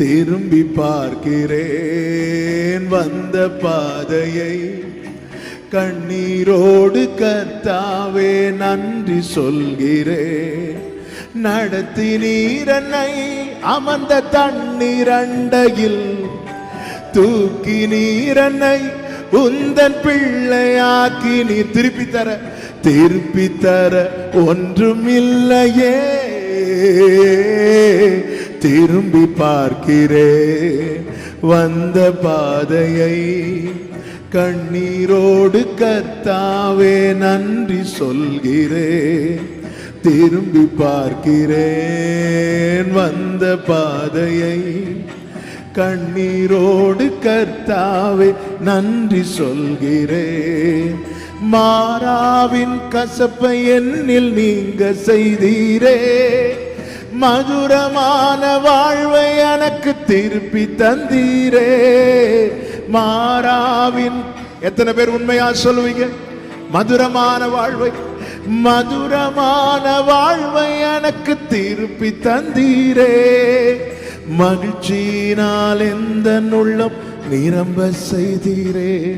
திரும்பி பார்க்கிறேன் வந்த பாதையை. கண்ணீரோடு கர்த்தாவே நன்றி சொல்கிறேன். நடத்தி நீரனை அமர்ந்த தண்ணீரண்டையில் தூக்கி நீரனை உந்தன் பிள்ளையாக்கி நீ திருப்பி தர திருப்பி தர ஒன்றுமில்லையே திரும்பி பார்க்கிறேன் வந்த பாதையை கண்ணீரோடு கர்த்தாவே நன்றி சொல்கிறேன் திரும்பி பார்க்கிறேன். வந்த பாதையை கண்ணீரோடு கர்த்தாவே நன்றி சொல்கிறேன் மாறாவின் கசப்பை என்னில் நீங்க செய்தீரே. மதுரமான வாழ்வை எனக்கு திருப்பி தந்தீரே. மாறாவின் எத்தனை பேர் உண்மையா சொல்லுவீங்க? மதுரமான வாழ்வை மதுரமான வாழ்வை எனக்கு திருப்பி தந்தீரே. மகிழ்ச்சியினால் எந்த உள்ளம் நிரம்ப செய்தீரே.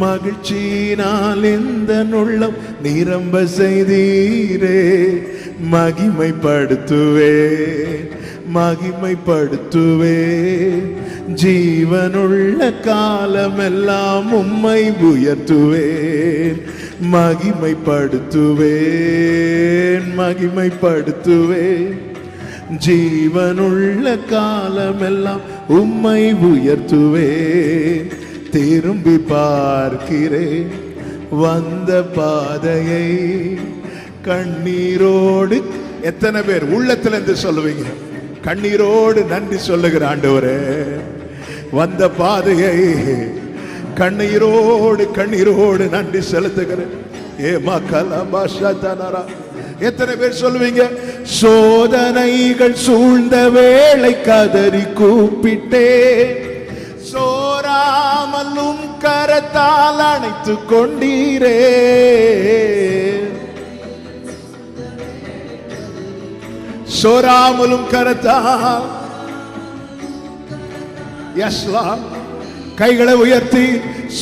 மகிழ்ச்சியினால் எந்த உள்ளம் நிரம்ப செய்தீரே. மகிமைப்படுத்துவே மகிமைப்படுத்துவே ஜீவனுள்ள காலமெல்லாம் உம்மை உயர்த்துவேன். மகிமைப்படுத்துவேன் மகிமைப்படுத்துவேன். ஜீவனுள்ள காலமெல்லாம் உம்மை உயர்த்துவேன். திரும்பி பார்க்கிறேன் வந்த பாதையை கண்ணீரோடு எத்தனை பேர் உள்ளத்துல இருந்து சொல்லுவீங்க? கண்ணீரோடு நன்றி சொல்லுகிற ஆண்டவரே வந்த பாதையை கண்ணீரோடு கண்ணீரோடு நன்றி செலுத்துகிறேன். ஏ மக்களா எத்தனை பேர் சொல்லுவீங்க? சோதனைகள் சூழ்ந்த வேளை கதறி கூப்பிட்டே சோராமலும் கரத்தால் அணைத்து கொண்டீரே. சோராமலும் கரத்தால் யஸ்லா கைகளை உயர்த்தி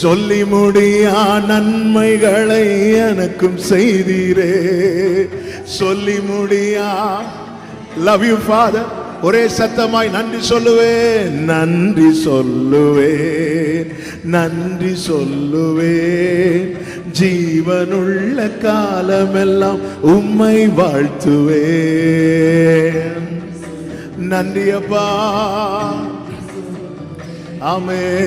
சொல்லி முடியா நன்மைகளை எனக்கும் செய்தீரே. சொல்லி முடியா லவ் யூ ஃபாதர் ஒரே சத்தமாய் நன்றி சொல்லுவேன். நன்றி சொல்லுவேன். நன்றி சொல்லுவேன். ஜீவனுள்ள காலமெல்லாம் உம்மை வாழ்த்துவேன். நன்றியப்பா. ஆமே